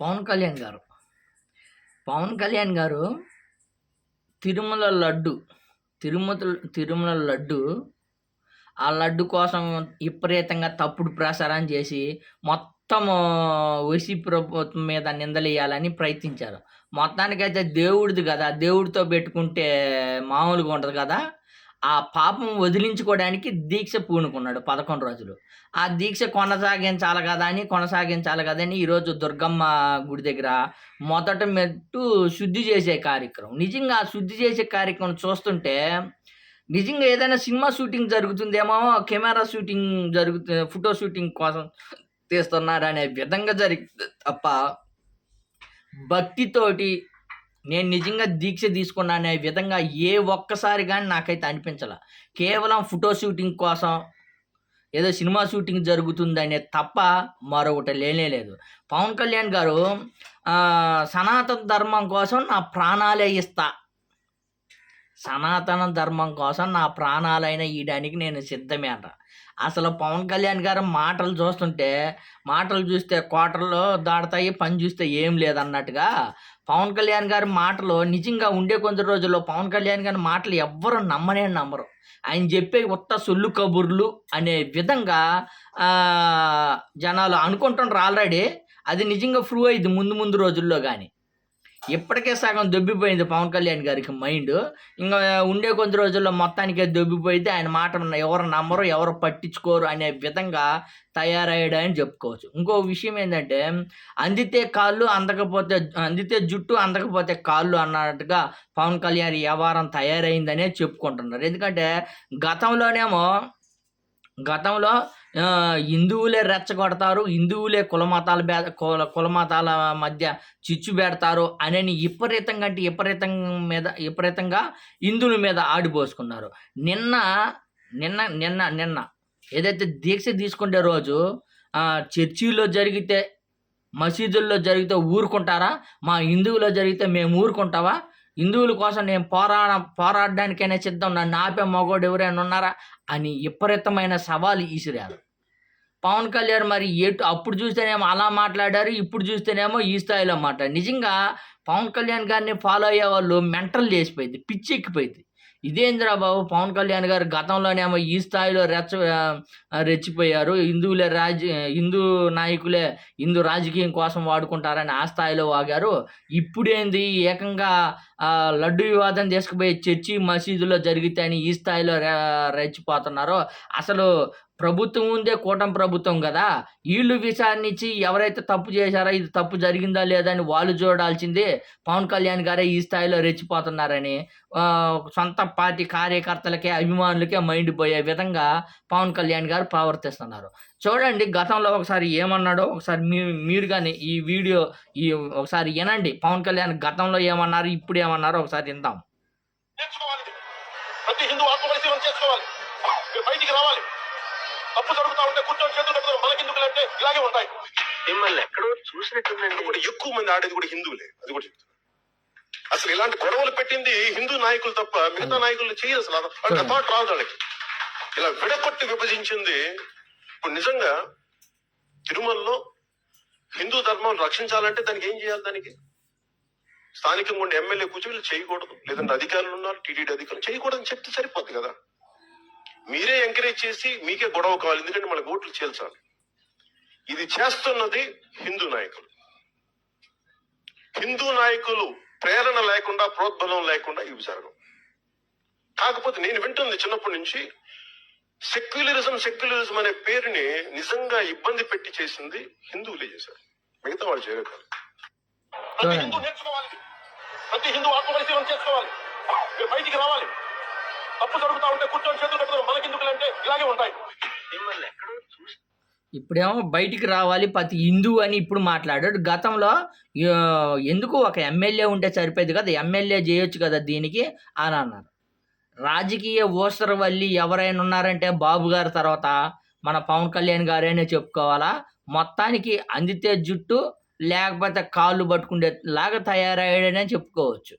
పవన్ కళ్యాణ్ గారు. పవన్ కళ్యాణ్ గారు తిరుమల లడ్డు తిరుమల తిరుమల లడ్డు ఆ లడ్డు కోసం విపరీతంగా తప్పుడు ప్రసారం చేసి మొత్తం వైసీ ప్రభుత్వం మీద నిందలేయాలని ప్రయత్నించారు. మొత్తానికైతే దేవుడిది కదా దేవుడితో పెట్టుకుంటే మామూలుగా ఉంటుంది కదా. ఆ పాపం వదిలించుకోవడానికి దీక్ష పూనుకున్నాడు పదకొండు రోజులు. ఆ దీక్ష కొనసాగించాలి కదా అని కొనసాగించాలి కదా అని ఈరోజు దుర్గమ్మ గుడి దగ్గర మొదట మెట్టు శుద్ధి చేసే కార్యక్రమం. నిజంగా ఆ శుద్ధి చేసే కార్యక్రమం చూస్తుంటే నిజంగా ఏదైనా సినిమా షూటింగ్ జరుగుతుందేమో కెమెరా షూటింగ్ జరుగుతుంది ఫోటో షూటింగ్ కోసం తీస్తున్నారు అనే విధంగా జరిగింది తప్ప భక్తితోటి నేను నిజంగా దీక్ష తీసుకున్నానే విధంగా ఏ ఒక్కసారి కానీ నాకైతే అనిపించాల. కేవలం ఫోటో షూటింగ్ కోసం ఏదో సినిమా షూటింగ్ జరుగుతుందనే తప్ప మరొకటి లేనే లేదు. పవన్ కళ్యాణ్ గారు సనాతన ధర్మం కోసం నా ప్రాణాలే ఇస్తా. సనాతన ధర్మం కోసం నా ప్రాణాలైన ఇయడానికి నేను సిద్ధమే అంట. అసలు పవన్ కళ్యాణ్ గారు మాటలు చూస్తుంటే మాటలు చూస్తే కోటల్లో దాడతాయి పని చూస్తే ఏం లేదన్నట్టుగా పవన్ కళ్యాణ్ గారి మాటలు నిజంగా ఉండే కొంత రోజుల్లో పవన్ కళ్యాణ్ గారి మాటలు ఎవ్వరు నమ్మనే నమ్మరు. ఆయన చెప్పే ఉత్త సొల్లు కబుర్లు అనే విధంగా జనాలు అనుకుంటున్నారు ఆల్రెడీ అది నిజంగా ఫ్రూ అయింది ముందు ముందు రోజుల్లో కానీ ఇప్పటికే సగం దొబ్బిపోయింది పవన్ కళ్యాణ్ గారికి మైండ్. ఇంకా ఉండే కొద్ది రోజుల్లో మొత్తానికే దొబ్బిపోయితే ఆయన మాట ఎవరు నమ్మరు ఎవరు పట్టించుకోరు అనే విధంగా తయారయ్యాడని చెప్పుకోవచ్చు. ఇంకో విషయం ఏంటంటే అందితే కాళ్ళు అందకపోతే అందితే జుట్టు అందకపోతే కాళ్ళు అన్నట్టుగా పవన్ కళ్యాణ్ వ్యవహారం తయారైందనే చెప్పుకుంటున్నారు. ఎందుకంటే గతంలోనేమో గతంలో హిందువులే రెచ్చగొడతారు హిందువులే కులమతాల బే కుల కులమతాల మధ్య చిచ్చు పెడతారు అనని విపరీతంగా అంటే విపరీతం మీద విపరీతంగా హిందువుల మీద ఆడిపోసుకున్నారు నిన్న నిన్న నిన్న నిన్న ఏదైతే దీక్ష తీసుకునే రోజు చర్చిలో జరిగితే మసీదుల్లో జరిగితే ఊరుకుంటారా? మా హిందువులో జరిగితే మేము ఊరుకుంటావా? హిందువుల కోసం నేను పోరాడ పోరాడడానికైనా సిద్ధం. నన్ను ఆపే మగోడు ఎవరైనా ఉన్నారా? అని విపరీతమైన సవాలు ఈసిరారు పవన్ కళ్యాణ్ మరి ఎటు అప్పుడు చూస్తేనేమో అలా మాట్లాడారు ఇప్పుడు చూస్తేనేమో ఈ స్థాయిలో మాట్లాడారు. నిజంగా పవన్ కళ్యాణ్ గారిని ఫాలో అయ్యే వాళ్ళు మెంటల్ చేసిపోయింది పిచ్చి ఎక్కిపోయింది ఇదేంద్రా బాబు? పవన్ కళ్యాణ్ గారు గతంలోనేమో ఈ స్థాయిలో రెచ్చ రెచ్చిపోయారు. హిందువులే రాజ హిందూ నాయకులే హిందూ రాజకీయం కోసం వాడుకుంటారని ఆ స్థాయిలో వాగారు. ఇప్పుడేంది? ఏకంగా లడ్డు వివాదం తీసుకుపోయి చర్చి మసీదులో జరిగితే అని ఈ స్థాయిలో రెచ్చిపోతున్నారు. అసలు ప్రభుత్వం ఉందే కూటమి ప్రభుత్వం కదా. వీళ్ళు విచారణించి ఎవరైతే తప్పు చేశారో ఇది తప్పు జరిగిందా లేదా అని వాళ్ళు చూడాల్సిందే. పవన్ కళ్యాణ్ గారే ఈ స్థాయిలో రెచ్చిపోతున్నారని సొంత పార్టీ కార్యకర్తలకే అభిమానులకే మైండ్ పోయే విధంగా పవన్ కళ్యాణ్ గారు ప్రవర్తిస్తున్నారు. చూడండి గతంలో ఒకసారి ఏమన్నాడో ఒకసారి మీరు మీరు కానీ ఈ వీడియో ఈ ఒకసారి వినండి. పవన్ కళ్యాణ్ గతంలో ఏమన్నారు ఇప్పుడు ఏమన్నారో ఒకసారి విందాం. ప్రతి హిందూ ఆత్మపరిశీలన చేసుకోవాలి. బయటికి రావాలి. తప్పు జరుగుతా ఉంటే కూర్చొని చేతులు కట్టుకుని మనకెందుకు అంటే ఇలాగే ఉంటాయి. మిమ్మల్ని ఎక్కడో చూసినట్టుందండి. కూడా ఎక్కువ మంది ఆడేది కూడా హిందువులే. అది కూడా చెప్తున్నా. అసలు ఇలాంటి గొడవలు పెట్టింది హిందూ నాయకులు తప్ప మిగతా నాయకులు చేయరు అసలు. ఆ థాట్ రాదు వాళ్ళకి. ఇలా విడగొట్టి విభజించింది ఇప్పుడు నిజంగా తిరుమలలో హిందూ ధర్మం రక్షించాలంటే దానికి ఏం చేయాలి దానికి? స్థానికంగా ఉండే ఎమ్మెల్యే కూర్చొని చేయకూడదు. లేదంటే అధికారులు ఉన్నారు టీటీడీ అధికారులు చేయకూడదని చెప్తే సరిపోద్ది కదా. మీరే ఎంకరేజ్ చేసి మీకే గొడవ కావాలి. ఎందుకంటే మనకు ఓట్లు చేల్చాలి. ఇది చేస్తున్నది హిందూ నాయకులు. హిందూ నాయకులు ప్రేరణ లేకుండా ప్రోద్బలం లేకుండా ఇవి జరగవు. కాకపోతే నేను వింటుంది చిన్నప్పటి నుంచి సెక్యులరిజం సెక్యులరిజం అనే పేరుని నిజంగా ఇబ్బంది పెట్టి చేసింది హిందువులే చేశారు. మిగతా వాళ్ళు చేయలేదు ప్రతి. హిందూ నేర్చుకోవాలి. ప్రతి హిందూ ఆత్మపరిశీలన చేసుకోవాలి. మీరు బయటికి రావాలి. తప్పు జరుగుతా ఉంటే కూర్చొని చేతులు అంటే ఇలాగే ఉంటాయి. మిమ్మల్ని ఎక్కడో చూసి ఇప్పుడేమో బయటికి రావాలి ప్రతి హిందూ అని ఇప్పుడు మాట్లాడాడు. గతంలో ఎందుకు ఒక ఎమ్మెల్యే ఉంటే సరిపోయేది కదా ఎమ్మెల్యే చేయొచ్చు కదా దీనికి అని అన్నారు. రాజకీయ ఊసరవల్లి ఎవరైనా ఉన్నారంటే బాబు గారి తర్వాత మన పవన్ కళ్యాణ్ గారేనే చెప్పుకోవాలా? మొత్తానికి అందితే జుట్టు లేకపోతే కాళ్ళు పట్టుకునే లాగా తయారయ్యాడనే చెప్పుకోవచ్చు.